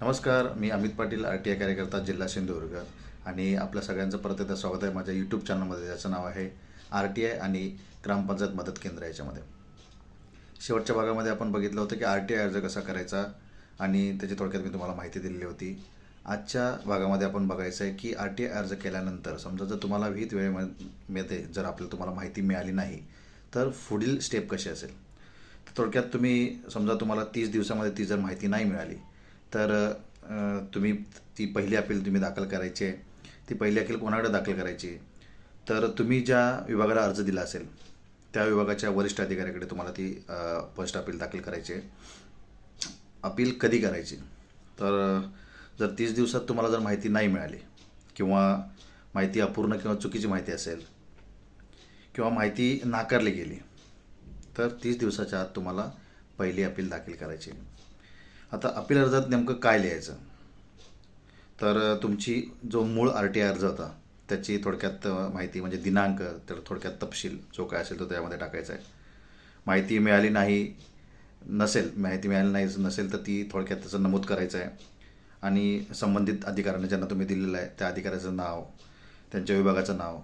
नमस्कार मी Amit Patil R T I कार्यकर्ता जिल्हा सिंधुदुर्ग. आणि आपल्या सगळ्यांचं परत एकदा स्वागत आहे माझ्या यूट्यूब चॅनलमध्ये ज्याचं नाव आहे आर टी आय आणि ग्रामपंचायत मदत केंद्र याच्यामध्ये. शेवटच्या भागामध्ये आपण बघितलं होतं की आर टी आय अर्ज कसा करायचा आणि त्याची थोडक्यात मी तुम्हाला माहिती दिलेली होती. आजच्या भागामध्ये आपण बघायचं आहे की आर टी आय अर्ज केल्यानंतर समजा जर तुम्हाला विहित वेळेमध्ये जर आपल्याला तुम्हाला माहिती मिळाली नाही तर पुढील स्टेप कशी असेल? तर थोडक्यात तुम्ही समजा तुम्हाला तीस दिवसामध्ये ती जर माहिती नाही मिळाली तर तुम्ही ती पहिली अपील तुम्ही दाखल करायची आहे. ती पहिली अपील कोणाकडे दाखल करायची तर तुम्ही ज्या विभागाला अर्ज दिला असेल त्या विभागाच्या वरिष्ठ अधिकाऱ्याकडे तुम्हाला ती फर्स्ट अपील दाखल करायची आहे. अपील कधी करायची? तर जर तीस दिवसात तुम्हाला जर माहिती नाही मिळाली किंवा माहिती अपूर्ण किंवा चुकीची माहिती असेल किंवा माहिती नाकारली गेली तर तीस दिवसाच्या आत तुम्हाला पहिली अपील दाखल करायची आता अपील अर्जात नेमकं काय लिहायचं? तर तुमची जो मूळ आर टी आय अर्ज होता त्याची थोडक्यात माहिती म्हणजे दिनांक तर थोडक्यात तपशील जो काय असेल तो त्यामध्ये टाकायचा आहे. माहिती मिळाली नाही नसेल माहिती मिळाली नाही नसेल तर ती थोडक्यात त्याचं नमूद करायचं आहे. आणि संबंधित अधिकाऱ्यांना ज्यांना तुम्ही दिलेलं आहे त्या अधिकाऱ्याचं नाव त्यांच्या विभागाचं नाव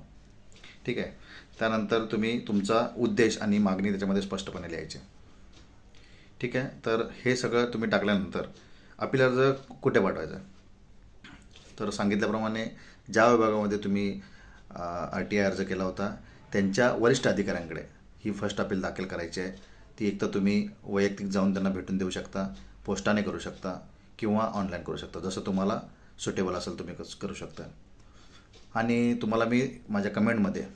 ठीक आहे? त्यानंतर तुम्ही तुमचा उद्देश आणि मागणी त्याच्यामध्ये स्पष्टपणे लिहायची. ठीक आहे? तर हे सगळं तुम्ही टाकल्यानंतर अपील अर्ज कुठे पाठवायचा? तर सांगितल्याप्रमाणे ज्या विभागामध्ये तुम्ही आर टी आय अर्ज केला होता त्यांच्या वरिष्ठ अधिकाऱ्यांकडे ही फर्स्ट अपील दाखल करायची आहे. ती एक तर तुम्ही वैयक्तिक जाऊन त्यांना भेटून देऊ शकता पोस्टाने करू शकता किंवा ऑनलाईन करू शकता. जसं तुम्हाला सुटेबल असेल तुम्ही कस करू शकता. आणि तुम्हाला मी माझ्या कमेंटमध्ये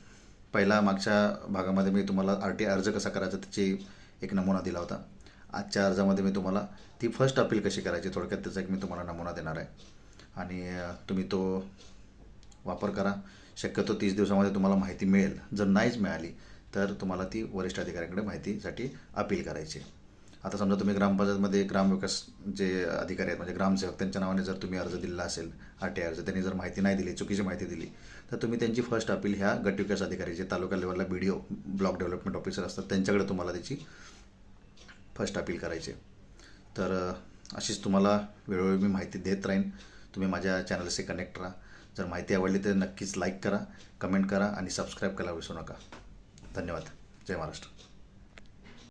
पहिला मागच्या भागामध्ये मी तुम्हाला आर टी आय अर्ज कसा करायचा त्याची एक नमुना दिला होता. आजच्या अर्जामध्ये मी तुम्हाला ती फर्स्ट अपील कशी करायची थोडक्यात त्याचा एक मी तुम्हाला नमुना देणार आहे. आणि तुम्ही तो वापर करा. शक्यतो तीस दिवसामध्ये तुम्हाला माहिती मिळेल. जर नाहीच मिळाली तर तुम्हाला ती वरिष्ठ अधिकाऱ्यांकडे माहितीसाठी अपील करायची. आता समजा तुम्ही ग्रामपंचायतमध्ये ग्रामविकास जे अधिकारी आहेत म्हणजे ग्रामसेवक त्यांच्या नावाने जर तुम्ही अर्ज दिलेला असेल आर टी आय अर्ज त्यांनी जर माहिती नाही दिली चुकीची माहिती दिली तर तुम्ही त्यांची फर्स्ट अपील ह्या गटविकास अधिकारी जे तालुका लेवलला B D O block development officer असतात त्यांच्याकडे तुम्हाला त्याची फर्स्ट अपील करायचे. तर अशीच तुम्हाला वेळोवेळी मी माहिती देत राहीन. तुम्ही माझ्या चॅनलशी कनेक्ट राहा. जर माहिती आवडली तर नक्कीच लाईक करा कमेंट करा आणि सबस्क्राईब करायला विसरू नका. धन्यवाद. जय महाराष्ट्र.